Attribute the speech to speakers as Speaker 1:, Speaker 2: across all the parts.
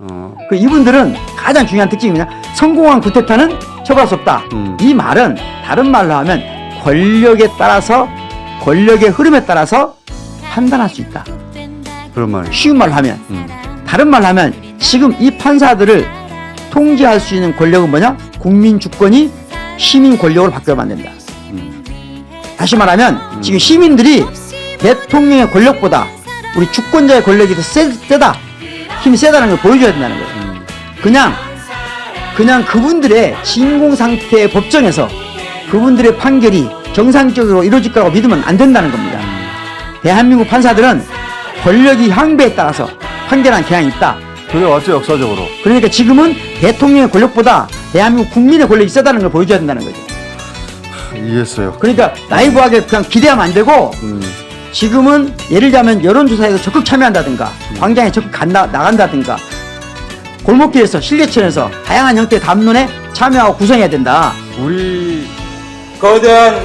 Speaker 1: 어.
Speaker 2: 그 이분들은 가장 중요한 특징이 뭐냐? 성공한 구테타는 처벌할 수 없다.
Speaker 1: 음.
Speaker 2: 이 말은 다른 말로 하면 권력에 따라서 권력의 흐름에 따라서 판단할 수 있다.
Speaker 1: 그런 말이.
Speaker 2: 쉬운 말로 하면
Speaker 1: 음.
Speaker 2: 다른 말로 하면 지금 이 판사들을 통제할 수 있는 권력은 뭐냐? 국민 주권이 시민 권력으로 바뀌어 만든다.
Speaker 1: 음.
Speaker 2: 다시 말하면 지금 시민들이 대통령의 권력보다 우리 주권자의 권력이 더 세, 세다. 힘이 세다는 걸 보여줘야 된다는 거예요.
Speaker 1: 음.
Speaker 2: 그냥 그냥 그분들의 진공 상태의 법정에서 그분들의 판결이 정상적으로 이루어질 거라고 믿으면 안 된다는 겁니다. 대한민국 판사들은 권력이 향배에 따라서 판결하는 경향이 있다.
Speaker 1: 그래 왔죠 역사적으로.
Speaker 2: 그러니까 지금은 대통령의 권력보다 대한민국 국민의 권력이 세다는 걸 보여줘야 된다는 거죠.
Speaker 1: 이해했어요.
Speaker 2: 그러니까 나이브하게 그냥 기대하면 안 되고
Speaker 1: 음.
Speaker 2: 지금은 예를 들자면 여론조사에서 적극 참여한다든가 광장에 적극 간다, 나간다든가 골목길에서 실내천에서 다양한 형태의 담론에 참여하고 구성해야 된다.
Speaker 1: 우리
Speaker 3: 거대한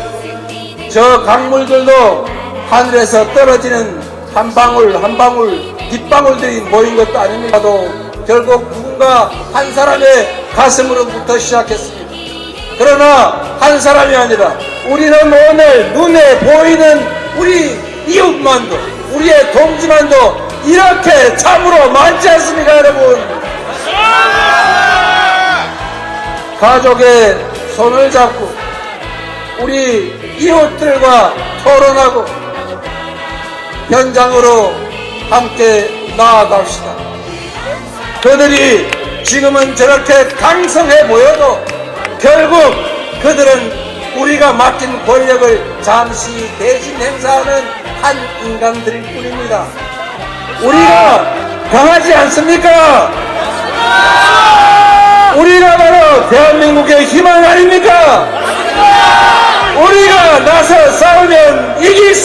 Speaker 3: 저 강물들도 하늘에서 떨어지는 한 방울 한 방울 빗방울들이 모인 것도 아닙니다도 결국 누군가 한 사람의 가슴으로부터 시작했습니다. 그러나 한 사람이 아니라 우리는 오늘 눈에 보이는 우리 이웃만도 우리의 동지만도 이렇게 참으로 많지 않습니까 여러분? 가족의 손을 잡고 우리 이웃들과 토론하고 현장으로 함께 나아갑시다. 그들이 지금은 저렇게 강성해 보여도 결국 그들은 우리가 맡긴 권력을 잠시 대신 행사하는 한 인간들일 뿐입니다. 우리가 강하지 않습니까? 우리가 바로 대한민국의 희망 아닙니까? 우리가 나서 싸우면 이길 수